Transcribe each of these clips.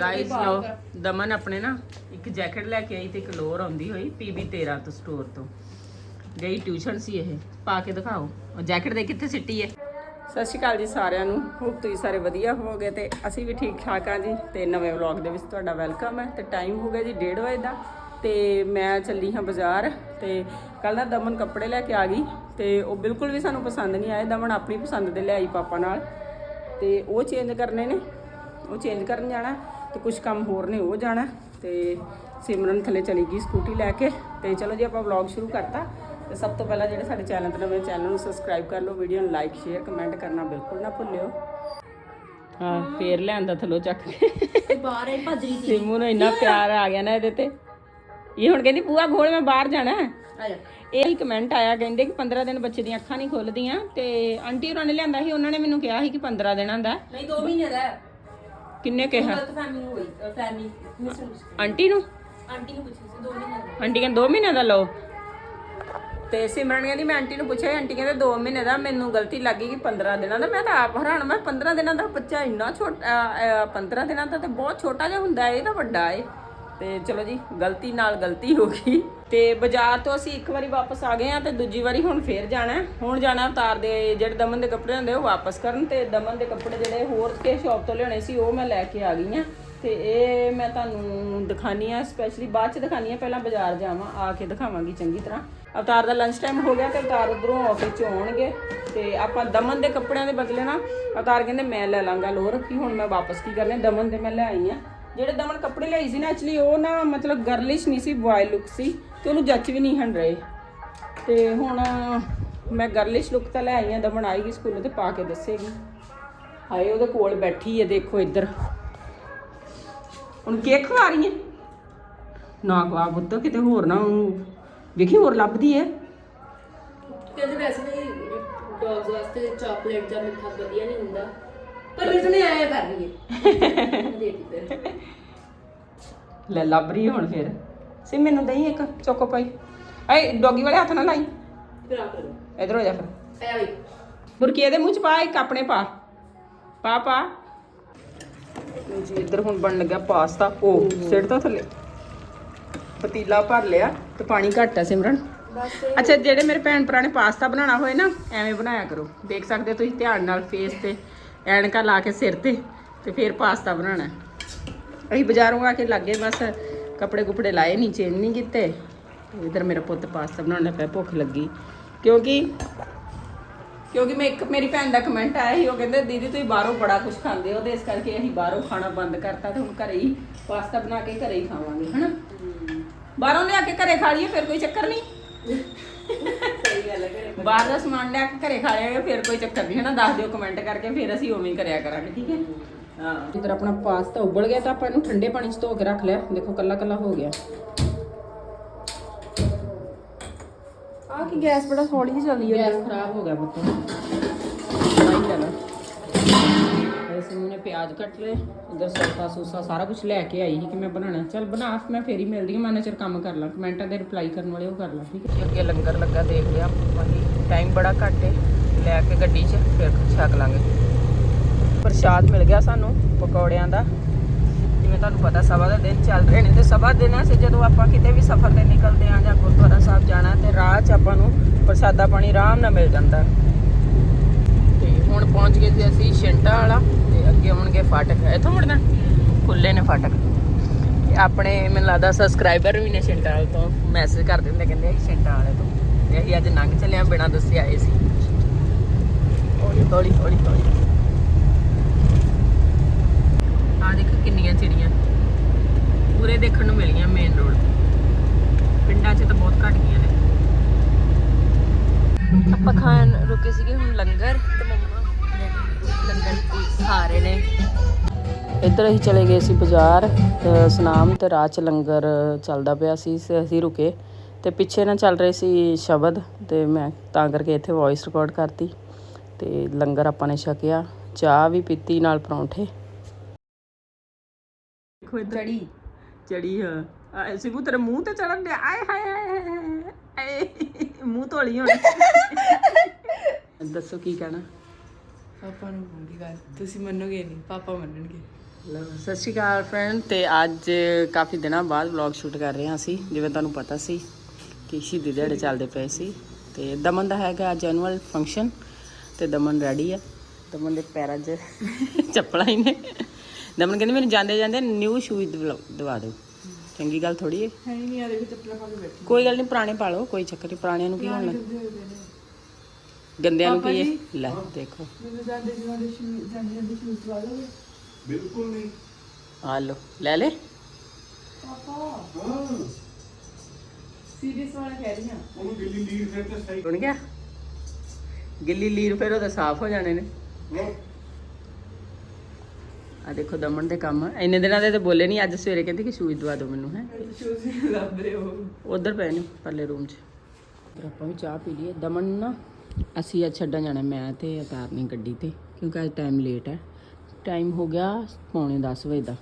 Guys ਲੋ ਦਮਨ ਆਪਣੇ ਨਾ ਇੱਕ ਜੈਕਟ ਲੈ ਕੇ ਆਈ ਤੇ ਇੱਕ ਲੋਅਰ ਆਉਂਦੀ ਹੋਈ ਪੀਬੀ 13 ਤੋਂ ਸਟੋਰ ਤੋਂ। ਗਈ ਟਿਊਸ਼ਨ ਸੀ ਇਹ ਪਾ ਕੇ ਦਿਖਾਓ। ਉਹ ਜੈਕਟ ਦੇ ਕਿੱਥੇ ਸਿੱਟੀ ਹੈ। ਸਤਿ ਸ਼੍ਰੀ ਅਕਾਲ ਜੀ ਸਾਰਿਆਂ ਨੂੰ। ਹੋਪ ਤੁਸੀਂ ਸਾਰੇ ਵਧੀਆ ਹੋਵੋਗੇ ਤੇ ਅਸੀਂ ਵੀ ਠੀਕ ਠਾਕ ਆ ਜੀ ਤੇ ਨਵੇਂ ਵਲੌਗ ਦੇ ਵਿੱਚ ਤੁਹਾਡਾ ਵੈਲਕਮ ਹੈ ਤੇ ਟਾਈਮ ਹੋ ਗਿਆ ਜੀ 1:30 ਵਜੇ ਦਾ ਤੇ ਮੈਂ ਚੱਲੀ ਹਾਂ ਬਾਜ਼ਾਰ ਤੇ ਕੱਲ ਨਾ ਦਮਨ ਕੱਪੜੇ ਲੈ ਕੇ ਆ ਗਈ ਤੇ ਉਹ ਬਿਲਕੁਲ ਵੀ ਸਾਨੂੰ ਪਸੰਦ ਨਹੀਂ ਆਏ। ਦਮਨ ਆਪਣੀ ਪਸੰਦ ਦੇ ਲਿਆਈ ਪਾਪਾ ਨਾਲ ਤੇ ਉਹ ਚੇਂਜ ਕਰਨੇ ਨੇ। ਉਹ ਚੇਂਜ ਕਰਨ ਜਾਣਾ। ਤੇ ਕੁਝ ਕੰਮ ਹੋਰ ਨੇ ਉਹ ਜਾਣਾ ਤੇ ਸਿਮਰਨ ਥੱਲੇ ਚਲੀ ਗਈ ਸਕੂਟੀ ਲੈ ਕੇ ਤੇ ਚਲੋ ਜੀ ਆਪਾਂ ਵਲੌਗ ਸ਼ੁਰੂ ਕਰਤਾ। ਤੇ ਸਭ ਤੋਂ ਪਹਿਲਾਂ ਜਿਹੜੇ ਸਾਡੇ ਚੈਨਲ ਤੇ ਨਵੇਂ ਚੈਨਲ ਨੂੰ ਸਬਸਕ੍ਰਾਈਬ ਕਰ ਲਓ ਵੀਡੀਓ ਨੂੰ ਲਾਈਕ ਸ਼ੇਅਰ ਕਮੈਂਟ ਕਰਨਾ ਬਿਲਕੁਲ ਨਾ ਭੁੱਲਿਓ। ਹਾਂ ਫੇਰ ਲਿਆਂਦਾ ਥੱਲੋਂ ਚੱਕ ਕੇ। ਬਾਹਰ ਹੀ ਭੱਜ ਰਹੀ ਸਿਮੂ ਨੂੰ ਇੰਨਾ ਪਿਆਰ ਆ ਗਿਆ ਨਾ ਇਹਦੇ ਤੇ। ਇਹ ਹੁਣ ਕਹਿੰਦੀ ਪੂਆ ਖੋਲ ਮੈਂ ਬਾਹਰ ਜਾਣਾ ਇਹ ਹੀ ਕਮੈਂਟ ਆਇਆ ਕਹਿੰਦੇ ਕਿ 15 ਦਿਨ ਬੱਚੇ ਦੀਆਂ ਅੱਖਾਂ ਨਹੀਂ ਖੁੱਲਦੀਆਂ ਤੇ ਆਂਟੀ ਹੋਰਾਂ ਨੇ ਲਿਆਂਦਾ ਸੀ ਉਹਨਾਂ ਨੇ ਮੈਨੂੰ ਕਿਹਾ ਸੀ ਕਿ 15 ਦਿਨਾਂ ਦਾ। ਨਹੀਂ 2 ਮਹੀਨੇ ਦਾ। ਕਿੰਨੇ ਕਿਹਾ? ਗਲਤ ਫੈਮਿਲੀ ਨੂੰ ਹੋਈ ਫੈਮਿਲੀ ਮਿਸ ਆਂਟੀ ਨੂੰ? ਆਂਟੀ ਨੂੰ ਪੁੱਛੀ ਸੀ 2 ਮਹੀਨੇ ਦਾ। ਆਂਟੀ ਕਹਿੰਦੇ 2 ਮਹੀਨੇ ਦਾ ਲਓ। ਤੇ ਸਿਮਰਨ ਕਹਿੰਦੀ ਮੈਂ ਆਂਟੀ ਨੂੰ ਪੁੱਛਿਆ ਆਂਟੀ ਕਹਿੰਦੇ 2 ਮਹੀਨੇ ਦਾ ਮੈਨੂੰ ਗਲਤੀ ਲੱਗੀ ਕਿ 15 ਦਿਨਾਂ ਦਾ। ਮੈਂ ਤਾਂ ਆਪ ਹੈਰਾਨ ਮੈਂ 15 ਦਿਨਾਂ ਦਾ ਬੱਚਾ ਇੰਨਾ ਛੋਟਾ ਅਹ, 15 ਦਿਨਾਂ ਦਾ ਤੇ ਬਹੁਤ ਛੋਟਾ ਜਿਹਾ ਹੁੰਦਾ ਹੈ ਇਹ ਤਾਂ ਵੱਡਾ ਹੈ ਤੇ ਚਲੋ ਜੀ, ਗਲਤੀ ਨਾਲ ਗਲਤੀ ਹੋ ਗਈ। ਤੇ ਬਾਜ਼ਾਰ ਤੋਂ ਅਸੀਂ ਇੱਕ ਵਾਰੀ ਵਾਪਸ ਆ ਗਏ ਆ ਤੇ ਦੂਜੀ ਵਾਰੀ ਹੁਣ ਫੇਰ ਜਾਣਾ ਹੁਣ ਜਾਣਾ ਅਵਤਾਰ ਦੇ, ਜਿਹੜੇ ਦਮਨ ਦੇ ਕੱਪੜੇ ਹੁੰਦੇ ਉਹ ਵਾਪਸ ਕਰਨ ਤੇ ਦਮਨ ਦੇ ਕੱਪੜੇ ਜਿਹੜੇ ਹੋਰ ਕੇ ਸ਼ਾਪ ਤੋਂ ਲਿਆਉਣੇ ਸੀ, ਉਹ ਮੈਂ ਲੈ ਕੇ ਆ ਗਈ ਆ ਤੇ ਇਹ ਮੈਂ ਤੁਹਾਨੂੰ ਦਿਖਾਨੀ ਆ ਸਪੈਸ਼ਲੀ ਬਾਅਦ ਚ ਦਿਖਾਨੀ ਆ ਪਹਿਲਾਂ ਬਾਜ਼ਾਰ ਜਾਵਾਂ, ਆ ਕੇ ਦਿਖਾਵਾਂਗੀ ਚੰਗੀ ਤਰ੍ਹਾਂ। ਅਵਤਾਰ ਦਾ ਲੰਚ ਟਾਈਮ ਹੋ ਗਿਆ ਤੇ ਅਵਤਾਰ ਉਧਰੋਂ ਆਫਿਸ ਚ ਆਉਣਗੇ। ਤੇ ਆਪਾਂ ਦਮਨ ਦੇ ਕੱਪੜਿਆਂ ਦੇ ਬਦਲੇ ਨਾ ਅਵਤਾਰ ਕਹਿੰਦੇ, ਮੈਂ ਲੈ ਲਾਂਗਾ ਲੋਰ ਕਿ ਹੁਣ ਮੈਂ ਵਾਪਸ ਕੀ ਕਰਨੇ, ਦਮਨ ਦੇ ਮੈਂ ਲੈ ਆਈ ਆ ਜਿਹੜੇ ਦਮਨ ਕੱਪੜੇ ਲਈ ਸੀ ਨਾ ਐਕਚੁਅਲੀ ਉਹ ਨਾ ਮਤਲਬ ਗਰਲਿਸ਼ ਨਹੀਂ ਸੀ ਬॉय ਲੁੱਕ ਸੀ ਤੇ ਉਹਨੂੰ ਜੱਚ ਵੀ ਨਹੀਂ ਹਨ ਰਹੇ। ਤੇ ਹੁਣ ਮੈਂ ਗਰਲਿਸ਼ ਲੁੱਕ ਤਾਂ ਲੈ ਆਈ ਆ, ਦਮਨ ਆਏਗੀ ਸਕੂਲੋਂ ਤੇ ਪਾ ਕੇ ਦੱਸੇਗੀ। ਹਾਏ, ਉਹਦੇ ਕੋਲ ਬੈਠੀ ਹੈ ਦੇਖੋ ਇੱਧਰ। ਹੁਣ ਕੇਕ ਖਵਾ ਰਹੀ ਹੈ ਨਾ ਖਵਾ ਪੁੱਤ, ਕਿਤੇ ਹੋਰ ਨਾ ਉਹਨੂੰ ਵੇਖੀ, ਹੋਰ ਲੱਭਦੀ ਹੈ ਕਹਿੰਦੇ ਵੈਸੇ ਵੀ ਡੌਗਸ ਵਾਸਤੇ ਚਾਕਲੇਟ ਜਾਂ ਮਿੱਠਾ ਵਧੀਆ ਨਹੀਂ ਹੁੰਦਾ। ਪਰ ਇਸ ਨੇ ਆਇਆ ਕਰ ਰਹੀ ਹੈ ਦੇ ਦਿੱਤੀ ਫਿਰ ਲੈ ਲੱਭ ਰਹੀ ਹੁਣ ਫਿਰ। ਸੀ ਮੈਨੂੰ ਦਈ ਇੱਕ ਚੋਕੋ ਪਾਈ। ਐ ਡੋਗੀ ਵਾਲੇ ਹੱਥ ਨਾਲ ਲਾਈ। ਫਿਰ ਆ ਕਰੋ। ਇਧਰ ਹੋ ਜਾ ਫਿਰ। ਐ ਬਈ ਬੁਰਕੀ ਇਹਦੇ ਮੂੰਹ ਚ ਪਾ ਇੱਕ ਆਪਣੇ ਪਾ। ਪਾ ਪਾ। ਲਓ ਜੀ ਇੱਧਰ ਹੁਣ ਬਣ ਲੱਗਾ ਪਾਸਤਾ। ਉਹ ਸਿੱਟ ਤਾਂ ਥੱਲੇ। ਪਤੀਲਾ ਭਰ ਲਿਆ ਤੇ ਪਾਣੀ ਘੱਟ ਹੈ ਸਿਮਰਨ। ਅੱਛਾ ਜਿਹੜੇ ਮੇਰੇ ਭੈਣ ਭਰਾ ਨੇ ਪਾਸਤਾ ਬਣਾਉਣਾ ਹੋਏ ਨਾ ਐਵੇਂ ਬਣਾਇਆ ਕਰੋ। ਦੇਖ ਸਕਦੇ ਹੋ ਤੁਸੀਂ ਧਿਆਨ ਨਾਲ ਫੇਸ ਤੇ। ਐਨਕਾਂ ਲਾ ਕੇ ਸਿਰ ਤੇ ਤੇ ਫਿਰ ਪਾਸਤਾ ਬਣਾਉਣਾ। ਅਸੀਂ ਬਾਜ਼ਾਰੋਂ ਆ ਕੇ ਲੱਗੇ ਬਸ ਕੱਪੜੇ ਕੁਪੜੇ ਲਾਏ ਨਹੀਂ ਚੇਂਜ ਨਹੀਂ ਕੀਤੇ। ਇਧਰ ਮੇਰਾ ਪੁੱਤ ਪਾਸਤਾ ਬਣਾਉਣ ਲੱਗ ਪਿਆ ਭੁੱਖ ਲੱਗੀ। ਕਿਉਂਕਿ ਕਿਉਂਕਿ ਮੈਂ ਇੱਕ ਮੇਰੀ ਭੈਣ ਦਾ ਕਮੈਂਟ ਆਇਆ ਸੀ ਉਹ ਕਹਿੰਦੇ ਦੀਦੀ ਤੁਸੀਂ ਬਾਹਰੋਂ ਬੜਾ ਕੁਝ ਖਾਂਦੇ ਹੋ ਤੇ ਇਸ ਕਰਕੇ ਅਸੀਂ ਬਾਹਰੋਂ ਖਾਣਾ ਬੰਦ ਕਰਤਾ ਤੇ ਹੁਣ ਘਰੇ ਹੀ ਪਾਸਤਾ ਬਣਾ ਕੇ ਘਰੇ ਹੀ ਖਾਵਾਂਗੇ ਹਨਾ? ਬਾਹਰੋਂ ਲਿਆ ਕੇ ਘਰੇ ਖਾ ਲਈਏ ਫਿਰ ਕੋਈ ਚੱਕਰ ਨਹੀਂ ਬਾਹਰ ਦਾ ਸਮਾਨ ਲਿਆ ਕੇ ਘਰੇ ਖਾ ਲਿਆਗੇ ਫਿਰ ਕੋਈ ਚੱਕਰ ਨਹੀਂ ਹੈ ਨਾ ਦੱਸ ਦਿਓ ਕਮੈਂਟ ਕਰਕੇ ਫਿਰ ਅਸੀਂ ਉਵੇਂ ਹੀ ਕਰਿਆ ਕਰਾਂਗੇ ਠੀਕ ਹੈ? ਹਾਂ। ਇਧਰ ਆਪਣਾ ਪਾਸਤਾ ਉਬਲ ਗਿਆ ਤਾਂ ਆਪਾਂ ਇਹਨੂੰ ਠੰਡੇ ਪਾਣੀ 'ਚ ਧੋ ਕੇ ਰੱਖ ਲਿਆ। ਦੇਖੋ ਕੱਲਾ ਕੱਲਾ ਹੋ ਗਿਆ। ਆ ਕੀ ਗੈਸ ਬੜਾ ਹੌਲੀ ਜਿਹੀ ਚੱਲਦੀ ਹੈ। ਗੈਸ ਖਰਾਬ ਹੋ ਗਿਆ ਬੱਤੋਂ ਨਹੀਂ ਲੈਣਾ ਐਸੇ ਮੈਨੇ ਪਿਆਜ਼ ਕੱਟ ਲਏ ਇਧਰ ਸੌਸਾ ਸੂਸਾ ਸਾਰਾ ਕੁਝ ਲੈ ਕੇ ਆਈ ਸੀ ਕਿ ਮੈਂ ਬਣਾਉਣਾ। ਚਲ ਬਣਾ, ਮੈਂ ਫੇਰ ਹੀ ਮਿਲਦੀ ਹਾਂ, ਮੈਂ ਨਾ ਚਿਰ ਕੰਮ ਕਰ ਲਾਂ। ਕਮੈਂਟਾਂ ਦੇ ਰਿਪਲਾਈ ਕਰਨ ਵਾਲੇ ਉਹ ਕਰ ਲਾਂ, ਠੀਕ ਹੈ? ਅੱਗੇ ਲੰਗਰ ਲੱਗਾ ਦੇਖ ਲਿਆ ਅਸੀਂ ਟਾਈਮ ਬੜਾ ਘੱਟ ਹੈ ਲੈ ਕੇ ਗੱਡੀ 'ਚ, ਫਿਰ ਛਕ ਲਾਂਗੇ। ਪ੍ਰਸ਼ਾਦ ਮਿਲ ਗਿਆ ਸਾਨੂੰ ਪਕੌੜਿਆਂ ਦਾ। ਜਿਵੇਂ ਤੁਹਾਨੂੰ ਪਤਾ ਸਭਾ ਦਾ ਦਿਨ ਚੱਲ ਰਹੇ ਨੇ ਤੇ ਸਭਾ ਦਿਨਾਂ 'ਚ ਜਦੋਂ ਆਪਾਂ ਕਿਤੇ ਵੀ ਸਫ਼ਰ ਤੇ ਨਿਕਲਦੇ ਆਂ ਜਾਂ ਗੁਰਦੁਆਰਾ ਸਾਹਿਬ ਜਾਣਾ ਤੇ ਰਾਹ 'ਚ ਆਪਾਂ ਨੂੰ ਪ੍ਰਸ਼ਾਦਾ ਪਾਣੀ ਆਰਾਮ ਨਾਲ ਮਿਲ ਜਾਂਦਾ। ਹੁਣ ਪਹੁੰਚ ਗਏ ਸੀ ਅਸੀਂ ਸ਼ਿੰਟਾ ਵਾਲਾ ਤੇ ਅੱਗੇ ਆਉਣਗੇ ਫਾਟਕ। ਇੱਥੋਂ ਮੁੜਨਾ? ਖੁੱਲੇ ਨੇ ਫਾਟਕ। ਆਪਣੇ, ਮੈਨੂੰ ਲੱਗਦਾ ਸਬਸਕ੍ਰਾਈਬਰ ਵੀ ਨੇ ਸ਼ਿੰਟਾ ਵਾਲੇ ਤੋਂ। ਮੈਸੇਜ ਕਰ ਦਿੰਦੇ, ਕਹਿੰਦੇ ਅਸੀਂ ਸ਼ਿੰਟਾ ਵਾਲੇ ਤੋਂ। ਤੇ ਅਸੀਂ ਅੱਜ ਲੰਘ ਚੱਲੇ ਆਂ ਬਿਨਾਂ ਦੱਸੇ ਆਏ ਸੀ। ਹੌਲੀ ਹੌਲੀ ਹੌਲੀ ਹੌਲੀ। ਆ ਦੇਖ ਕਿੰਨੀਆਂ ਚਿੜੀਆਂ। ਪੂਰੇ ਦੇਖਣ ਨੂੰ ਮਿਲੀਆਂ ਮੇਨ ਰੋਡ ਪਿੰਡਾਂ 'ਚ ਤਾਂ ਬਹੁਤ ਘੱਟ ਗਈਆਂ ਨੇ। ਆਪਾਂ ਖਾਣ ਰੁਕੇ ਸੀਗੇ ਹੁਣ ਲੰਗਰ। ਖਾ ਰਹੇ ਨੇ ਇੱਧਰ ਅਸੀਂ ਚਲੇ ਗਏ ਸੀ ਬਾਜ਼ਾਰ ਸਨਾਮ ਤੇ ਰਾਹ 'ਚ ਲੰਗਰ ਚੱਲਦਾ ਪਿਆ ਸੀ ਅਸੀਂ ਰੁਕੇ ਤੇ ਪਿੱਛੇ ਨਾ ਚੱਲ ਰਹੇ ਸੀ ਸ਼ਬਦ ਤੇ ਮੈਂ ਤਾਂ ਕਰਕੇ ਇੱਥੇ ਵੌਇਸ ਰਿਕਾਰਡ ਕਰਤੀ ਤੇ ਲੰਗਰ ਆਪਾਂ ਨੇ ਛਕਿਆ ਚਾਹ ਵੀ ਪੀਤੀ ਨਾਲ ਪਰੌਂਠੇ। ਦੇਖੋ ਇੱਧਰ। ਚੜੀ। ਚੜੀ ਹਾਂ। ਆ ਸਿਮੂ ਤੇਰੇ ਮੂੰਹ ਤੇ ਚੜਨ ਦੇ ਆਏ ਹਾਏ ਹਾਏ। ਆਏ। ਮੂੰਹ ਧੋਲੀ ਹੁਣ। ਦੱਸੋ ਕੀ ਕਹਿਣਾ? ਪਾਪਾ ਨੂੰ ਕਹੂੰਗੀ ਗੱਲ। ਤੁਸੀਂ ਮੰਨੋਗੇ ਨਹੀਂ ਪਾਪਾ ਮੰਨਣਗੇ। ਲਓ, ਸਤਿ ਸ਼੍ਰੀ ਅਕਾਲ ਫਰੈਂਡ ਤੇ ਅੱਜ ਕਾਫੀ ਦਿਨਾਂ ਬਾਅਦ ਵਲੌਗ ਸ਼ੂਟ ਕਰ ਰਹੇ ਹਾਂ ਅਸੀਂ ਜਿਵੇਂ ਤੁਹਾਨੂੰ ਪਤਾ ਸੀ ਕਿ ਸ਼ਹੀਦੀ ਦਿਹਾੜੇ ਚੱਲਦੇ ਪਏ ਸੀ। ਤੇ ਦਮਨ ਦਾ ਹੈਗਾ ਅੱਜ ਐਨੂਅਲ ਫੰਕਸ਼ਨ ਤੇ ਦਮਨ ਰੈਡੀ ਆ। ਦਮਨ ਦੇ ਪੈਰਾਂ 'ਚ ਚੱਪਲਾਂ ਹੀ ਨੇ। ਦਮਨ ਕਹਿੰਦੀ ਮੈਨੂੰ ਜਾਂਦੇ ਜਾਂਦੇ ਨਿਊ ਸ਼ੂਜ਼ ਦਵਾ ਦਿਓ। ਚੰਗੀ ਗੱਲ ਥੋੜੀ ਹੈ ਹੈ ਹੀ ਨਹੀਂ ਆ ਦੇਖੋ ਚੱਪਲਾਂ ਪਾ ਕੇ ਬੈਠੀ ਕੋਈ ਗੱਲ ਨਹੀਂ ਪੁਰਾਣੇ ਪਾ ਲਓ ਕੋਈ ਚੱਕਰ ਨਹੀਂ ਪੁਰਾਣਿਆਂ ਨੂੰ ਕੀ ਹੋਣਾ। ਗੰਦਿਆਂ ਨੂੰ ਕੀ ਹੈ ਲੈ ਦੇਖੋ। ਮੈਨੂੰ ਜਾਂਦੇ ਜਾਂਦੇ ਸ਼ੂਜ਼ ਜਾਂਦੇ ਜਾਂਦੇ ਸ਼ੂਜ਼ ਪਾ ਲਓਗੇ ਬਿਲਕੁਲ ਨਹੀਂ। ਆ ਲਓ ਲੈ ਲੈ। ਸੀਰੀਅਸ ਵਾਲਾ ਕਹਿ ਰਹੀ ਹਾਂ। ਉਹਨੂੰ ਦਿੱਲੀ ਲੀਡ ਫਿਰ ਤੇ ਸਹੀ। ਗਿਆ? ਗਿੱਲੀ ਲੀਰ ਫਿਰ ਉਹਦੇ ਸਾਫ਼ ਹੋ ਜਾਣੇ ਨੇ। ਉਹ ਆ ਦੇਖੋ ਦਮਨ ਦੇ ਕੰਮ। ਇੰਨੇ ਦਿਨਾਂ ਦੇ ਤੇ ਬੋਲੇ ਨਹੀਂ ਅੱਜ ਸਵੇਰੇ ਕਹਿੰਦੀ ਕਿ ਸ਼ੂਜ਼ ਦਵਾ ਦਿਓ ਮੈਨੂੰ ਹੈ। ਸ਼ੂਜ਼ ਹੀ ਲੱਭ ਰਹੇ ਹੋ ਉਧਰ ਪਏ ਨੇ ਪਰਲੇ ਰੂਮ 'ਚ। ਫਿਰ ਆਪਾਂ ਵੀ ਚਾਹ ਪੀ ਲਈਏ। ਦਮਨ ਨੂੰ ਨਾ ਅਸੀਂ ਅੱਜ ਛੱਡਣ ਜਾਣਾ ਮੈਂ ਤੇ ਅਤਾਰਨੀ ਗੱਡੀ ਤੇ ਕਿਉਂਕਿ ਅੱਜ ਟਾਈਮ ਲੇਟ ਹੈ। ਟਾਈਮ ਹੋ ਗਿਆ ਪੌਣੇ 10 ਵਜੇ ਦਾ।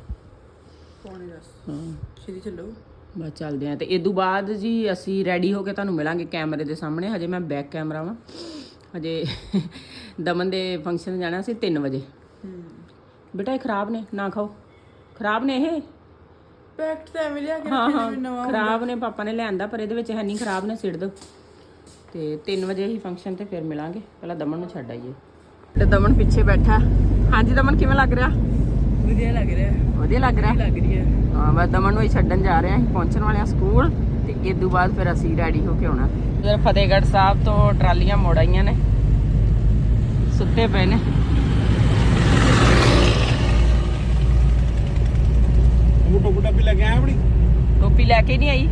ਪੌਣੇ ਦੱਸ। ਹਾਂ। ਛੇਤੀ ਚੱਲੋ। ਬਸ ਚੱਲਦੇ ਆ ਤੇ ਇਦੋਂ ਬਾਅਦ ਜੀ ਅਸੀਂ ਰੈਡੀ ਹੋ ਕੇ ਤੁਹਾਨੂੰ ਮਿਲਾਂਗੇ ਕੈਮਰੇ ਦੇ ਸਾਹਮਣੇ। ਹਜੇ ਮੈਂ ਬੈਕ ਕੈਮਰਾ ਵਾਂ। ਹਜੇ ਦਮਨ ਦੇ ਫੰਕਸ਼ਨ ਜਾਣਾ ਸੀ 3 ਵਜੇ। ਬੇਟਾ ਇਹ ਖਰਾਬ ਨੇ ਨਾ ਖਾਓ। ਖਰਾਬ ਨੇ ਇਹ? ਪੈਕਟ ਤਾਂ ਐਵੇਂ ਲਿਆ ਕੇ ਨਵਾਂ ਖਰਾਬ ਨੇ ਪਾਪਾ ਨੇ ਲਿਆਂਦਾ ਪਰ ਇਹਦੇ ਵਿੱਚ ਹੈ ਨਹੀਂ ਖਰਾਬ ਨੇ ਸਿੱਟ ਦੋ। ਤੇ 3 ਵਜੇ ਹੀ ਫੰਕਸ਼ਨ ਤੇ ਫਿਰ ਮਿਲਾਂਗੇ। ਪਹਿਲਾਂ ਦਮਨ ਨੂੰ ਛੱਡ ਆਈਏ। ਤੇ ਦਮਨ ਪਿੱਛੇ ਬੈਠਾ। ਹਾਂਜੀ ਦਮਨ ਕਿਵੇਂ ਲੱਗ ਰਿਹਾ? ਵਧੀਆ ਲੱਗ ਰਿਹਾ। ਵਧੀਆ ਲੱਗ ਰਿਹਾ? ਲੱਗ ਰਹੀ ਹੈ। ਹਾਂ ਬਸ ਦਮਨ ਨੂੰ ਹੀ ਛੱਡਣ ਜਾ ਰਹੇ ਹਾਂ ਪਹੁੰਚਣ ਵਾਲੇ ਹਾਂ ਸਕੂਲ। ਤੇ ਇਸ ਤੋਂ ਬਾਅਦ ਫਿਰ ਅਸੀਂ ਰੈਡੀ ਹੋ ਕੇ ਆਉਣਾ। ਇਧਰ ਫਤਿਹਗੜ੍ਹ ਸਾਹਿਬ ਤੋਂ ਟਰਾਲੀਆਂ ਮੋੜ ਆਈਆਂ ਨੇ। ਸੁੱਤੇ ਪਏ ਨੇ। ਆਪਣੀ? ਟੋਪੀ ਲੈ ਕੇ ਨਹੀਂ ਆਈ?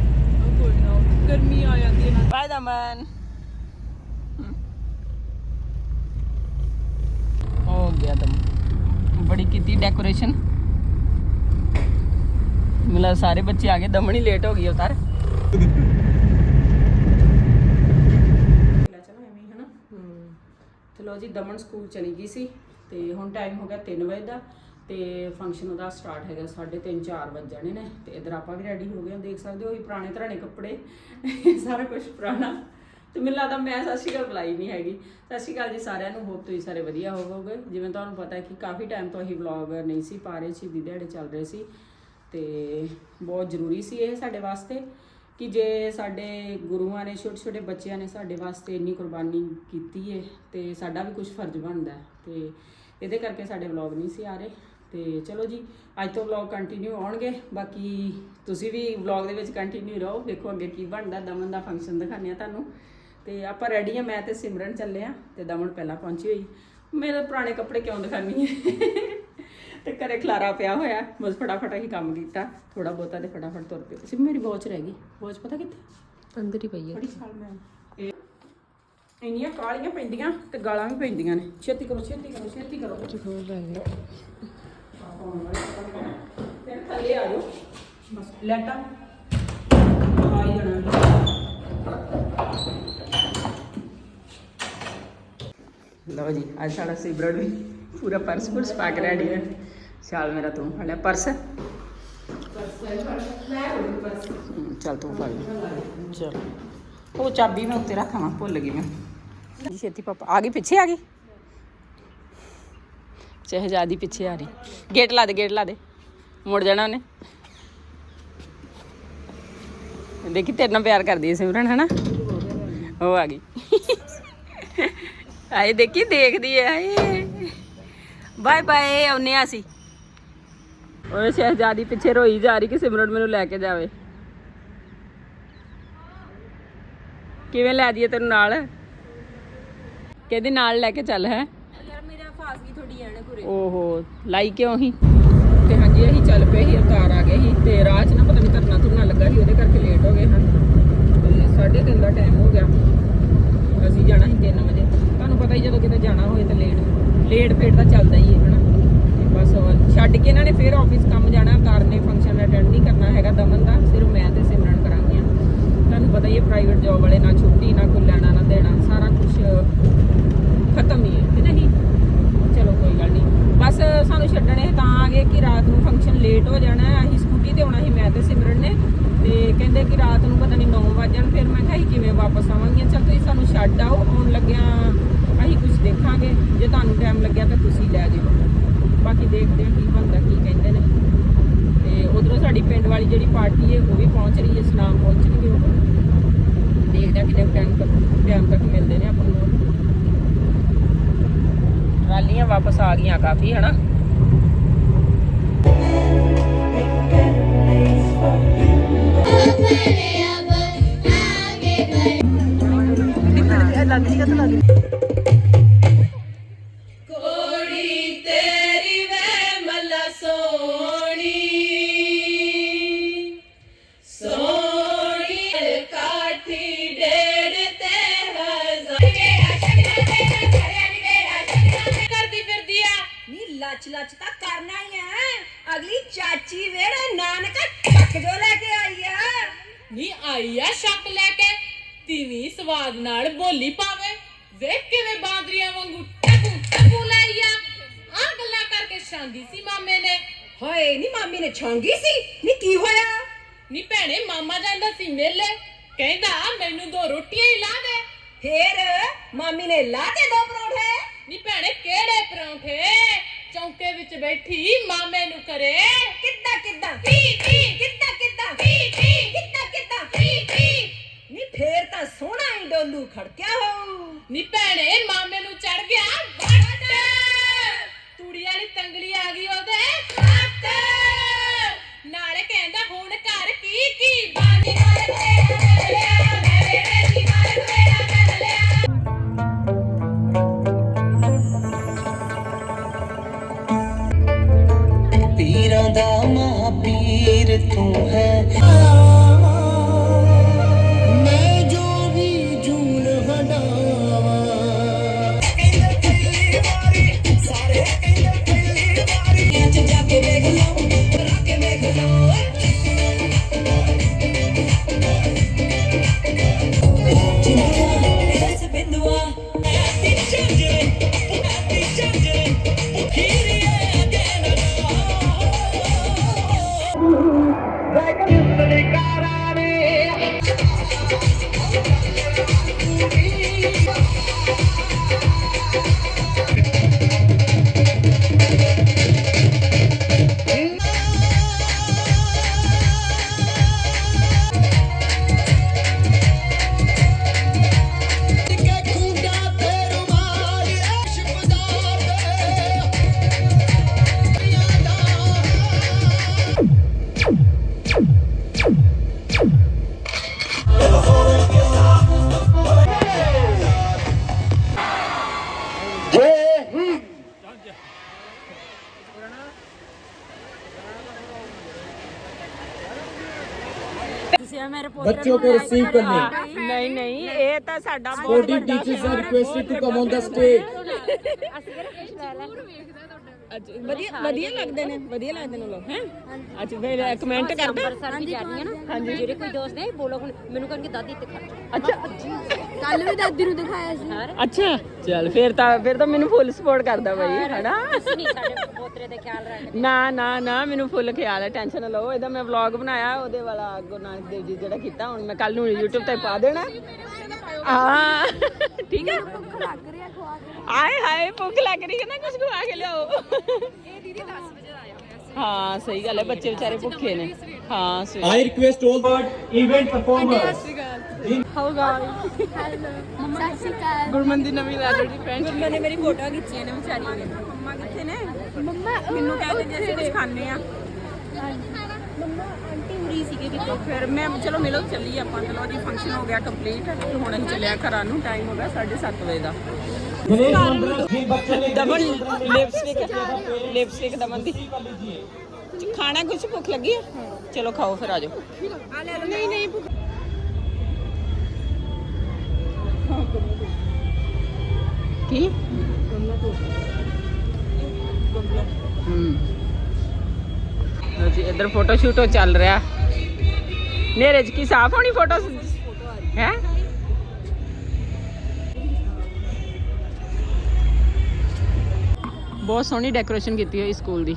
ਕੋਈ ਨਾ ਗਰਮੀ ਆ ਜਾਂਦੀ ਹੈ ਨਾ। ਬਾਏ ਦਮਨ। ਗਿਆ ਦਮ। ਬੜੀ ਕੀਤੀ ਡੈਕੋਰੇਸ਼ਨ ਮਿਲਾ ਸਾਰੇ ਬੱਚੇ ਆ ਗਏ ਦਮਨ ਲੇਟ ਹੋ ਗਈ ਉਤਾਰ। ਚਲੋ ਜੀ, ਦਮਨ ਸਕੂਲ ਚਲੀ ਗਈ ਸੀ ਤੇ ਹੁਣ ਟਾਈਮ ਹੋ ਗਿਆ 3 ਵਜੇ ਦਾ ਤੇ ਫੰਕਸ਼ਨ ਉਹਦਾ ਸਟਾਰਟ ਹੈਗਾ 3:30 4 ਵਜੇ ਜਾਣੇ ਨੇ ਤੇ ਇਧਰ ਆਪਾਂ ਵੀ ਰੈਡੀ ਹੋ ਗਏ ਦੇਖ ਸਕਦੇ ਹੋ ਇਹ ਪੁਰਾਣੇ ਧਰਾਣੇ ਕੱਪੜੇ। ਸਾਰਾ ਕੁਝ ਪੁਰਾਣਾ। ਤੇ ਮੈਨੂੰ ਲੱਗਦਾ ਮੈਂ ਸਤਿ ਸ਼੍ਰੀ ਅਕਾਲ ਬੁਲਾਈ ਨਹੀਂ ਹੈਗੀ। ਸਤਿ ਸ਼੍ਰੀ ਅਕਾਲ ਜੀ ਸਾਰਿਆਂ ਨੂੰ ਹੋਪ ਤੁਸੀਂ ਸਾਰੇ ਵਧੀਆ ਹੋਵੋਗੇ। ਜਿਵੇਂ ਤੁਹਾਨੂੰ ਪਤਾ ਹੈ ਕਿ ਕਾਫੀ ਟਾਈਮ ਤੋਂ ਅਸੀਂ ਵਲੌਗ ਨਹੀਂ ਸੀ ਪਾ ਰਹੇ ਸੀ ਦਿਹਾੜੇ ਚੱਲ ਰਹੇ ਸੀ। ਤੇ ਬਹੁਤ ਜ਼ਰੂਰੀ ਸੀ ਇਹ ਸਾਡੇ ਵਾਸਤੇ ਕਿ ਜੇ ਸਾਡੇ ਗੁਰੂਆਂ ਨੇ, ਛੋਟੇ ਛੋਟੇ ਬੱਚਿਆਂ ਨੇ ਸਾਡੇ ਵਾਸਤੇ ਇੰਨੀ ਕੁਰਬਾਨੀ ਕੀਤੀ ਹੈ ਤੇ ਸਾਡਾ ਵੀ ਕੁਝ ਫਰਜ਼ ਬਣਦਾ ਹੈ। ਤੇ ਇਹਦੇ ਕਰਕੇ ਸਾਡੇ ਵਲੌਗ ਨਹੀਂ ਸੀ ਆ ਰਹੇ। ਤੇ ਚਲੋ ਜੀ, ਅੱਜ ਤੋਂ ਵਲੌਗ ਕੰਟੀਨਿਊ ਆਉਣਗੇ। ਬਾਕੀ ਤੁਸੀਂ ਵੀ ਵਲੌਗ ਦੇ ਵਿੱਚ ਕੰਟੀਨਿਊ ਰਹੋ। ਦੇਖੋ ਅੱਗੇ ਕੀ ਬਣਦਾ, ਦਮਨ ਦਾ ਫੰਕਸ਼ਨ ਦਿਖਾਉਂਦੇ ਆ ਤੁਹਾਨੂੰ। ਤੇ ਆਪਾਂ ਰੈਡੀ ਆ ਮੈਂ ਤੇ ਸਿਮਰਨ ਚੱਲੇ ਆ ਤੇ ਦਮਨ ਪਹਿਲਾਂ ਪਹੁੰਚੀ ਹੋਈ। ਮੇਰੇ ਪੁਰਾਣੇ ਕੱਪੜੇ ਕਿਉਂ ਦਿਖਾਨੀ ਹੈ ਤੇ ਘਰੇ ਖਲਾਰਾ ਪਿਆ ਹੋਇਆ ਬਸ ਫਟਾਫਟ ਅਸੀਂ ਕੰਮ ਕੀਤਾ। ਥੋੜਾ ਬਹੁਤਾ ਤੇ ਫਟਾਫਟ ਤੁਰ ਪਏ। ਸੀ ਮੇਰੀ ਵਾਚ ਰਹਿ ਗਈ। ਵਾਚ ਪਤਾ ਕਿੱਥੇ? ਅੰਦਰ ਹੀ ਪਈ ਬੜੀ ਸਾਲ ਮੈਂ। ਇਹ ਇੰਨੀਆਂ ਕਾਲੀਆਂ ਪੈਂਦੀਆਂ ਤੇ ਗਾਲਾਂ ਵੀ ਪੈਂਦੀਆਂ ਨੇ। ਛੇਤੀ ਕਰੋ ਛੇਤੀ ਕਰੋ ਛੇਤੀ ਕਰੋ। ਫਿਰ ਥੱਲੇ ਆ ਜਾਓ। ਬਸ ਲੈਟਾ। ਆ ਹੀ ਜਾਣਾ। ਲਓ ਜੀ, ਅੱਜ ਸਾਡਾ ਸਿਬਰੜ ਵੀ ਪੂਰਾ ਪਰਸ ਪੁਰਸ ਪਾ ਕੇ ਰੈਡੀ ਹੈ। ਸ਼ਾਲ ਮੇਰਾ ਤੂੰ, ਫੜ ਲਿਆ ਪਰਸ। ਚੱਲ ਤੂੰ ਫੜ ਲੈ। ਉਹ ਚਾਬੀ ਮੈਂ ਉੱਤੇ ਰੱਖਾਂ ਭੁੱਲ ਗਈ ਮੈਂ। ਛੇਤੀ ਪਾਪਾ, ਆ ਗਈ, ਪਿੱਛੇ ਆ ਗਈ? ਸ਼ਹਿਜ਼ਾਦੀ ਪਿੱਛੇ ਆ ਰਹੀ। ਗੇਟ ਲਾ ਦੇ, ਗੇਟ ਲਾ ਦੇ। ਮੁੜ ਜਾਣਾ ਉਹਨੇ। ਦੇਖੀ, ਤੇਰੇ ਨਾਲ ਪਿਆਰ ਕਰਦੀ ਹੈ ਸਿਮਰਨ, ਹਨਾ? ਉਹ ਆ ਗਈ। ਆਏ ਦੇਖੀ ਦੇਖਦੀ ਹੈ ਆਏ ਬਾਏ ਬਾਏ ਆਉਨੇ ਆ ਅਸੀਂ। ਉਹ ਸ਼ਹਿਜ਼ਾਦੀ ਪਿੱਛੇ ਰੋਈ ਜਾ ਰਹੀ ਕਿ ਸਿਮਰਨ ਮੈਨੂੰ ਲੈ ਕੇ ਜਾਵੇ। ਕਿਵੇਂ ਲੈ ਜਾਈਏ ਤੈਨੂੰ ਨਾਲ? ਕਹਿੰਦੀ ਨਾਲ ਲੈ ਕੇ ਚੱਲ ਹੈ। ਯਾਰ ਮੇਰਾ ਫਾਸ ਗਈ ਥੋੜੀ ਐਣ ਕੁਰੇ ਓਹੋ ਲਾਈ ਕਿਉਂ ਹੀ ਤੇ ਹਾਂਜੀ ਅਸੀਂ ਚੱਲ ਪਏ ਸੀ ਅਵਤਾਰ ਆ ਗਏ ਸੀ ਤੇ ਰਾਹ 'ਚ ਨਾ ਪਤਾ ਨਹੀਂ ਧਰਨਾ ਧੁਰਨਾ ਲੱਗਾ ਸੀ ਉਹਦੇ ਕਰਕੇ ਲੇਟ ਹੋ ਗਏ ਹਾਂ ਤੇ 3:30 ਦਾ ਟਾਈਮ ਹੋ ਗਿਆ ਅਸੀਂ ਜਾਣਾ ਸੀ 3 ਵਜੇ ਤੁਹਾਨੂੰ ਪਤਾ ਹੀ ਜਦੋਂ ਕਿਤੇ ਜਾਣਾ ਹੋਏ ਤਾਂ ਲੇਟ ਲੇਟ ਫੇਟ ਤਾਂ ਚੱਲਦਾ ਹੀ ਹੈ ਹਨਾ ਤੇ ਬਸ ਉਹ ਛੱਡ ਕੇ ਇਹਨਾਂ ਨੇ ਫੇਰ ਆਫਿਸ ਕੰਮ ਜਾਣਾ ਅਵਤਾਰ ਨੇ ਫੰਕਸ਼ਨ ਅਟੈਂਡ ਨਹੀਂ ਕਰਨਾ ਹੈਗਾ ਦਮਨ ਦਾ ਸਿਰਫ ਮੈਂ ਤੇ ਸਿਮਰਨ ਕਰਾਂਗੀਆਂ ਤੁਹਾਨੂੰ ਪਤਾ ਹੀ ਹੈ ਪ੍ਰਾਈਵੇਟ ਜੌਬ ਵਾਲੇ ਨਾ ਛੁੱਟੀ ਨਾ ਕੋਈ ਲੈਣਾ ਨਾ ਦੇਣਾ ਸਾਰਾ ਕੁਝ ਖਤਮ ਹੀ ਹੈ ਕਿ ਨਹੀਂ ਚਲੋ ਕੋਈ ਗੱਲ ਨਹੀਂ ਬਸ ਸਾਨੂੰ ਛੱਡਣੇ ਤਾਂ ਆ ਗਏ ਕਿ ਰਾਤ ਨੂੰ ਫੰਕਸ਼ਨ ਲੇਟ ਹੋ ਜਾਣਾ ਹੈ ਅਸੀਂ ਸਕੂਟੀ ਤੇ ਆਉਣਾ ਸੀ ਮੈਂ ਤੇ ਸਿਮਰਨ ਨੇ ਤੇ ਕਹਿੰਦੇ ਕਿ ਰਾਤ ਨੂੰ ਪਤਾ ਨਹੀਂ 9 ਵਜਣ ਫਿਰ ਮੈਂ ਕਿਹਾ ਅਸੀਂ ਕਿਵੇਂ ਵਾਪਸ ਆਵਾਂਗੇ ਚਲ ਤੁਸੀਂ ਸਾਨੂੰ ਛੱਡ ਆਓ ਆਉਣ ਲੱਗਿਆ, ਅਸੀਂ ਕੁਝ ਦੇਖਾਂਗੇ। ਜੇ ਤੁਹਾਨੂੰ ਟਾਈਮ ਲੱਗਿਆ ਤਾਂ ਤੁਸੀਂ ਲੈ ਜਿਓ। ਬਾਕੀ ਦੇਖਦੇ ਹਾਂ ਕੀ ਬਣਦਾ, ਕੀ ਕਹਿੰਦੇ ਨੇ। ਤੇ ਉਧਰੋਂ ਸਾਡੀ ਪਿੰਡ ਵਾਲੀ ਜਿਹੜੀ ਪਾਰਟੀ ਹੈ, ਉਹ ਵੀ ਪਹੁੰਚ ਰਹੀ ਹੈ ਸਨਾਮ ਪਹੁੰਚਣਗੇ ਉਹ ਦੇਖਦੇ ਹਾਂ ਕਿੰਨੇ ਟਾਈਮ ਤੱਕ ਟਾਈਮ ਤੱਕ ਮਿਲਦੇ ਨੇ ਆਪਾਂ ਨੂੰ। ਟਰਾਲੀਆਂ ਵਾਪਸ ਆ ਗਈਆਂ ਕਾਫੀ, ਹਨਾ? ਕੋੜੀ ਸਵਾਦ ਨਾਲ ਬੋਲੀ ਪਾਵੇ। ਵੇਖ ਕਿਵੇਂ ਬਾਂਦਰੀਆਂ ਵਾਂਗੂ ਟਕੂ ਟਕੂ ਲਾਈ ਆ ਗੱਲਾਂ ਕਰਕੇ ਸ਼ਾਂਦੀ ਸੀ ਮਾਮੇ ਨੇ। ਹੋਏ ਨੀ ਮਾਮੀ ਨੇ ਛਾਂਗੀ ਸੀ? ਨੀ ਕੀ ਹੋਇਆ? ਨੀ ਭੈਣੇ ਮਾਮਾ ਜਾਂਦਾ ਸੀ ਮੇਲੇ। ਕਹਿੰਦਾ ਮੈਨੂੰ ਦੋ ਰੋਟੀਆਂ ਹੀ ਲਾ ਦੇ। ਫੇਰ ਮਾਮੀ ਨੇ ਲਾ ਕੇ ਦੋ ਪਰੌਂਠੇ? ਨੀ ਭੈਣੇ ਕਿਹੜੇ ਪਰੌਂਠੇ? ਚੌਂਕੇ ਵਿੱਚ ਬੈਠੀ ਮਾਮੇ ਨੂੰ ਕਰੇ ਕਿੱਦਾਂ ਕਿੱਦਾਂ? ਟੀ ਟੀ ਕਿੱਦਾਂ ਕਿੱਦਾਂ? ਟੀ ਟੀ ਡੋਲੂ ਖੜਕਿਆ ਹੋਊ। ਨੀ ਭੈਣੇ, ਮਾਮੇ ਨੂੰ ਚੜ ਗਿਆ ਵੱਟ। ਤੂੜੀ ਵਾਲੀ ਤੰਗਲੀ ਆ ਗਈ ਉਹਦੇ। बच्चों को रिसीव करने ਨਹੀਂ ਨਹੀਂ ਇਹ ਤਾਂ ਸਾਡਾ ਬਹੁਤ Sporting teachers are requested to come on the stage. ਅੱਛਾ, ਵਧੀਆ ਵਧੀਆ ਲੱਗਦੇ ਨੇ ਵਧੀਆ ਲੱਗਦੇ ਨੇ ਲੋਕ ਹੈ? ਅੱਛਾ ਫਿਰ ਕਮੈਂਟ ਕਰਦੇ। ਸਰ ਵੀ ਜਾ ਰਹੀ ਹੈ ਨਾ। ਜਿਹੜੇ ਕੋਈ ਦੋਸਤ ਨੇ ਬੋਲੋ ਹੁਣ ਮੈਨੂੰ ਕਹਿਣਗੇ ਦਾਦੀ ਇੱਥੇ ਖੜ ਅੱਛਾ। ਕੱਲ ਵੀ ਦਾਦੀ ਨੂੰ ਦਿਖਾਇਆ ਸੀ। ਅੱਛਾ ਚੱਲ ਫਿਰ ਤਾਂ ਫਿਰ ਤਾਂ ਮੈਨੂੰ ਫੁੱਲ ਸਪੋਰਟ ਕਰਦਾ ਬਾਈ ਹੈਨਾ? ਨਹੀਂ ਸਾਡੇ ਪੋਤਰੇ ਦਾ ਖਿਆਲ ਰੱਖ ਨਾ ਨਾ ਨਾ ਮੈਨੂੰ ਫੁੱਲ ਖਿਆਲ ਹੈ ਟੈਨਸ਼ਨ ਨਾ ਲਓ। ਇਹਦਾ ਮੈਂ ਵਲੌਗ ਬਣਾਇਆ ਉਹਦੇ ਵਾਲਾ ਗੁਰੂ ਨਾਨਕ ਦੇਵ ਜੀ ਜਿਹੜਾ ਕੀਤਾ ਹੁਣ ਮੈਂ ਕੱਲ ਨੂੰ YouTube ਤੇ ਪਾ ਦੇਣਾ। ਹਾਂ ਠੀਕ ਹੈ। ਆਏ ਹਾਏ ਭੁੱਖ ਲੱਗ ਰਹੀ ਹੈ ਨਾ ਕੁਝ ਖਵਾ ਕੇ ਲਿਆਓ। ਇਹ ਦੀਦੀ 10 ਵਜੇ ਆਇਆ ਹੋਇਆ ਹਾਂ ਸਹੀ ਗੱਲ ਹੈ ਬੱਚੇ ਵਿਚਾਰੇ ਭੁੱਖੇ ਨੇ। ਹਾਂ ਸਵੇਰੇ I request all the event performers. Gurman ਦੀ ਨਵੀਂ ਲੈਟਰੀ ਫਰੈਂਡ ਮੰਮਾ ਨੇ ਮੇਰੀ ਫੋਟੋ ਖਿੱਚੀਆਂ ਨੇ ਵਿਚਾਰੀਆਂ ਨੇ। ਮੰਮਾ ਕਿੱਥੇ ਨੇ? ਮੰਮਾ ਮੈਨੂੰ ਕਹਿੰਦੇ ਜੇ ਅਸੀਂ ਕੁਝ ਖਾਣੇ ਆ ਮੰਮਾ ਆਂਟੀ ਉਰੀ ਸੀਗੇ ਕਿਤੋਂ। ਫਿਰ ਮੈਂ ਚਲੋ ਮਿਲੋ ਚੱਲੀ ਆਪਾਂ। ਚਲੋ ਜੀ ਫੰਕਸ਼ਨ ਹੋ ਗਿਆ ਕੰਪਲੀਟ ਹੁਣ ਅਸੀਂ ਚੱਲਿਆ ਘਰਾਂ ਨੂੰ। ਟਾਈਮ ਹੋ ਗਿਆ 7:30 ਵਜੇ ਦਾ। ਦਮਨ ਲਿਪਸਟਿਕ ਲਿਪਸਟਿਕ ਦਮਨ ਦੀ ਖਾਣਾ ਕੁਝ ਭੁੱਖ ਲੱਗੀ ਹੈ ਚਲੋ ਖਾਓ ਫਿਰ ਆਜੋ ਨਹੀਂ ਨਹੀਂ ਕੀ? ਹੂੰ। ਜੀ ਇੱਧਰ ਫੋਟੋ ਸ਼ੂਟ ਚੱਲ ਰਿਹਾ। ਨੇਰੇ ਚ ਕੀ ਸਾਫ਼ ਹੋਣੀ ਫੋਟੋ ਹੈ? ਬਹੁਤ ਸੋਹਣੀ ਡੈਕੋਰੇਸ਼ਨ ਕੀਤੀ ਹੋਈ ਸਕੂਲ ਦੀ।